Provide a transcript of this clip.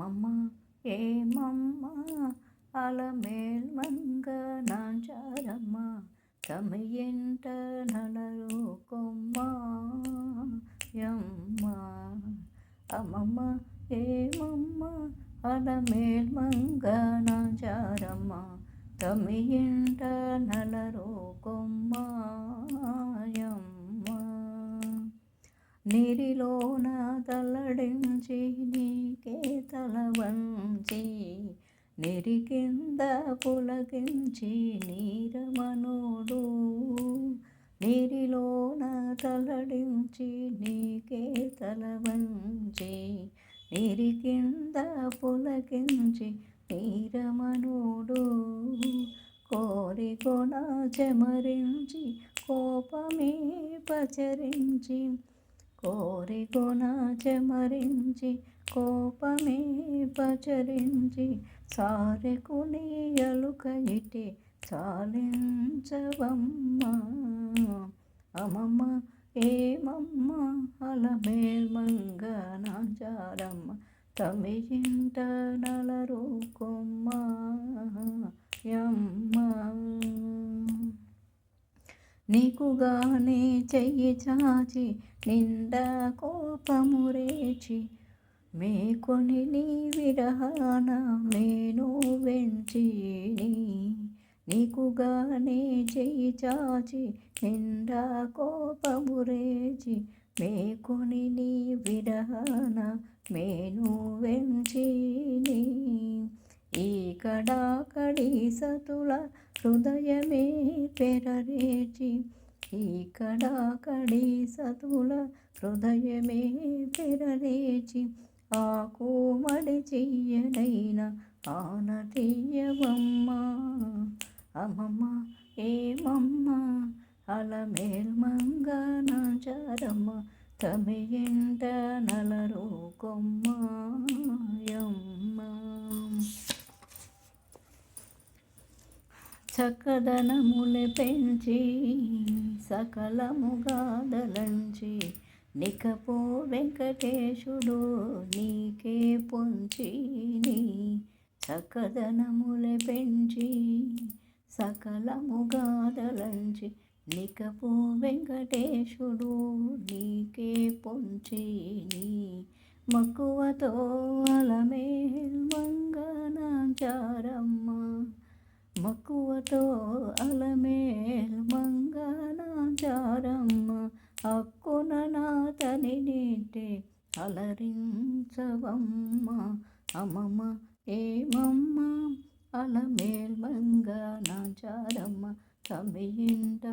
అమ్మమ్మ ఏమమ్మ అలమేల్ మంగ నాంచారమ్మ తమయంట నలరు కొమ్మ యమ్మ. అమ్మమ్మ ఏమమ్మ అలమేల్ మంగ నాంచారమ్మ తమయంట నలరు కొమ్మ యమ్మ. నీరిలోన తల్లడించి నీకే తల వంచి నిరి కింద పులకించి నీరమనుడు. నీరిలోన తలడించి నీకే తల వంచి నిరి కింద పులకించి నీరమనుడు. కోరి కొన చెమరించి కోపమే పచరించి కోరి కొన చెమరించి కోపమే పచరించి సారెకు నీయలుక ఇటి చాలించవమ్మ. అమ్మమ్మ ఏమమ్మ అలమేల్ మంగ నాచారమ్మ తమియింట నలరు కొమ్మ యమ్మ. నీకుగానే చెయ్యి చాచి నిండా కోపము రేచి మేకొని నీ విరహాన నేను వెంచిని. నీకుగానే చెయ్యి చాచి నిండా కోపము రేచి మేకొని నీ విరహాన నేను వెంచిని. ఈకడాకడి సతుల హృదయమే పెరరేచి ఈకడాకడి సతుల హృదయమే పెరరేచి ఆ కోమడి చెయ్యడైన ఆనతీయవమ్మ అమ్మమ్మ ఏమమ్మ? అలమేల్ మంగ నాచారమ్మ. తమియంట నలరు కొమ్మ చక్కదనములు పెంచి సకలముగా దలంచి నికపో వెంకటేశుడు నీకే పొంచిని సకదనములే పెంచి సకలముగా దలంచి నికపు వెంకటేశుడు నీకే పొంచిని మక్కువతో అలమేల్ మంగనాచారమ్మ. మక్కువతో అలమేల్ మంగనాచారమ్మ. హక్కున నాతని నీటే అలరించవమ్మ. అమ్మమ్మ ఏమమ్మ అలమేల్ నాచారమ్మ తమియింట